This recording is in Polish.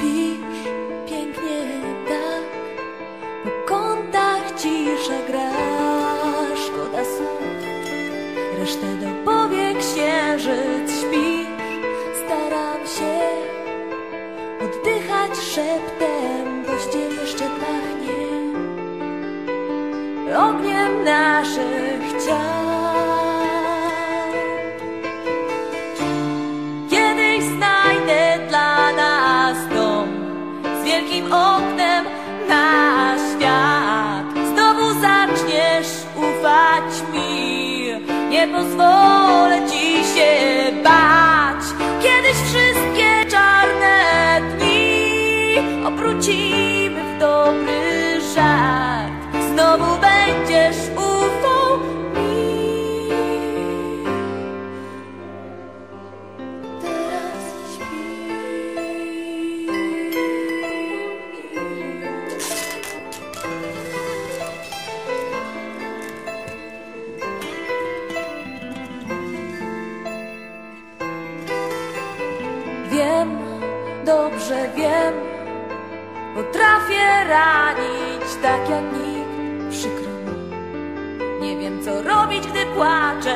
Śpisz pięknie tak, po kątach cisza gra, szkoda słów, resztę dopowie księżyc. Śpisz, staram się oddychać szeptem, bo dzień jeszcze pachnie ogniem naszych ciał. Nie pozwolę ci się bać. Kiedyś wszystkie czarne dni obrócimy w dobry dobrze wiem. Potrafię ranić tak jak nikt, przykro mi. Nie wiem co robić, gdy płaczę.